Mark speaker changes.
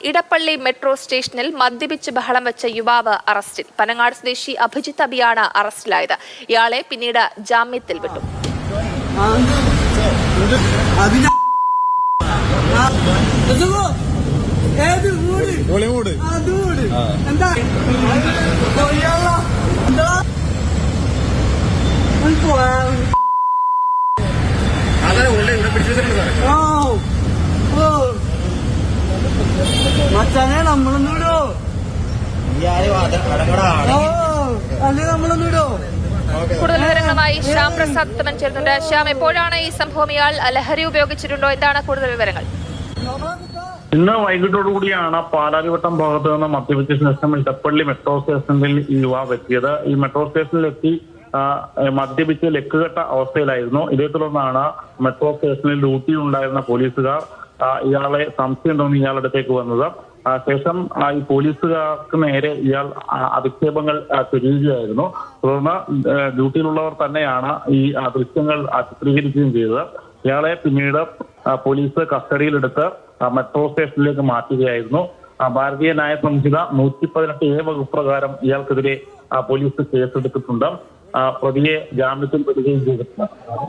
Speaker 1: Edappally metro സ്റ്റേഷനിൽ മദ്യപിച്ച് ബഹളം വെച്ച യുവാവ് അറസ്റ്റിൽ പനങ്ങാട് സ്വദേശി അഭിജിത്ത് അബിയാണ് അറസ്റ്റിലായത് ഇയാളെ പിന്നീട് ജാമ്യത്തിൽ വിട്ടു
Speaker 2: ഏത് വീട് എന്താ നമ്മളൊന്നും വിടോ അല്ലെ നമ്മളൊന്നും വിടോ
Speaker 1: കൂടുതൽ വിവരങ്ങളുമായി ശ്യാം പ്രസാദ് ഉത്തമൻ ചേരുന്നുണ്ട് ശ്യാം എപ്പോഴാണ് ഈ സംഭവം ഇയാൾ ലഹരി ഉപയോഗിച്ചിട്ടുണ്ടോ? എന്താണ് കൂടുതൽ വിവരങ്ങൾ?
Speaker 3: ഇന്ന് വൈകിട്ടോടുകൂടിയാണ് പാലാരിവട്ടം ഭാഗത്ത് നിന്ന് മദ്യപിച്ച ശേഷം ഇടപ്പള്ളി മെട്രോ സ്റ്റേഷനിൽ ഈ യുവാവ് എത്തിയത്. ഈ മെട്രോ സ്റ്റേഷനിലെത്തി മദ്യപിച്ച് ലെക്കുകെട്ട അവസ്ഥയിലായിരുന്നു. ഇതേ തുടർന്നാണ് മെട്രോ സ്റ്റേഷനിൽ ഡ്യൂട്ടിയിലുണ്ടായിരുന്ന പോലീസുകാർ ഇയാളെ സംശയം ഇയാളുടെ അടുത്തേക്ക് വന്നത്. ശേഷം ഈ പോലീസുകാർക്ക് നേരെ ഇയാൾ അധിക്ഷേപങ്ങൾ ചൊരിയുകയായിരുന്നു തുടർന്ന് ഡ്യൂട്ടിയിലുള്ളവർ തന്നെയാണ് ഈ ദൃശ്യങ്ങൾ ചിത്രീകരിക്കുകയും ചെയ്തത്. ഇയാളെ പിന്നീട് പോലീസ് കസ്റ്റഡിയിലെടുത്ത് മെട്രോ സ്റ്റേഷനിലേക്ക് മാറ്റുകയായിരുന്നു. ഭാരതീയ ന്യായ സംഹിത നൂറ്റി പതിനെട്ട് എ വകുപ്പ് പ്രകാരം ഇയാൾക്കെതിരെ പോലീസ് കേസെടുത്തിട്ടുണ്ട്. പ്രതിയെ ജാമ്യത്തിൽ വിടുകയും ചെയ്തിട്ടുണ്ട്.